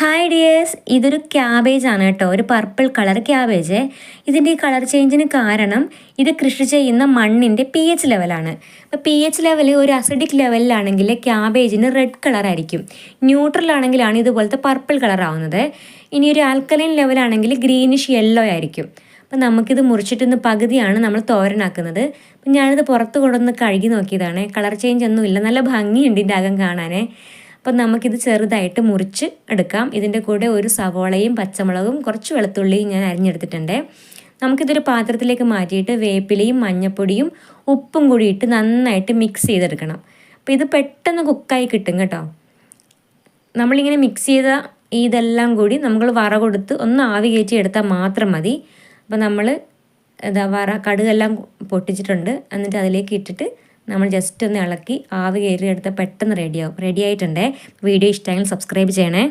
Hi dears ഇതൊരു cabbage ആണ് കേട്ടോ. ഒരു പർപ്പിൾ കളർ ക്യാബേജ് ഇതിന്റെ ഈ കളർ ചേഞ്ചിന് കാരണം ഇത് കൃഷി ചെയ്യുന്ന മണ്ണിന്റെ പി എച്ച് ലെവലാണ് അപ്പോൾ പി എച്ച് ലെവൽ ഒരു അസിഡിക് ലെവലിലാണെങ്കിൽ ക്യാബേജിന് റെഡ് കളർ ആയിരിക്കും. ന്യൂട്രൽ ആണെങ്കിലാണ് ഇതുപോലത്തെ പർപ്പിൾ കളർ ആവുന്നത്. ഇനി ഒരു ആൽക്കലൈൻ ലെവലാണെങ്കിൽ ഗ്രീനിഷ് യെല്ലോ ആയിരിക്കും. അപ്പം നമുക്കിത് മുറിച്ചിട്ടൊന്ന് പകുതിയാണ് നമ്മൾ തോരനാക്കുന്നത്. അപ്പം ഞാനിത് പുറത്ത് കൊണ്ടുവന്ന് കഴുകി നോക്കിയതാണ്. കളർ ചേഞ്ച് ഒന്നും ഇല്ല നല്ല ഭംഗിയുണ്ട് ഇതിന്റെ അകം കാണാനേ. അപ്പം നമുക്കിത് ചെറുതായിട്ട് മുറിച്ച് എടുക്കാം. ഇതിന്റെ കൂടെ ഒരു സവോളയും പച്ചമുളകും കുറച്ച് വെളുത്തുള്ളിയും ഞാൻ അരിഞ്ഞെടുത്തിട്ടുണ്ട്. നമുക്കിതൊരു പാത്രത്തിലേക്ക് മാറ്റിയിട്ട് വേപ്പിലയും മഞ്ഞപ്പൊടിയും ഉപ്പും കൂടി ഇട്ട് നന്നായിട്ട് മിക്സ് ചെയ്തെടുക്കണം. അപ്പോൾ ഇത് പെട്ടെന്ന് കുക്കായി കിട്ടും കേട്ടോ. നമ്മളിങ്ങനെ മിക്സ് ചെയ്ത ഇതെല്ലാം കൂടി നമ്മൾ വറ കൊടുത്ത് ഒന്ന് ആവി കയറ്റി എടുത്താൽ മാത്രം മതി. അപ്പോൾ നമ്മൾ എന്താ വറ കടുകെല്ലാം പൊട്ടിച്ചിട്ടുണ്ട്. എന്നിട്ട് അതിലേക്ക് ഇട്ടിട്ട് നമ്മൾ ജസ്റ്റ് ഒന്ന് ഇളക്കി ആവി എടുത്താൽ പെട്ടെന്ന് റെഡിയാവും റെഡി ആയിട്ടുണ്ടേ. വീഡിയോ ഇഷ്ടമെങ്കിൽ സബ്സ്ക്രൈബ് ചെയ്യണേ.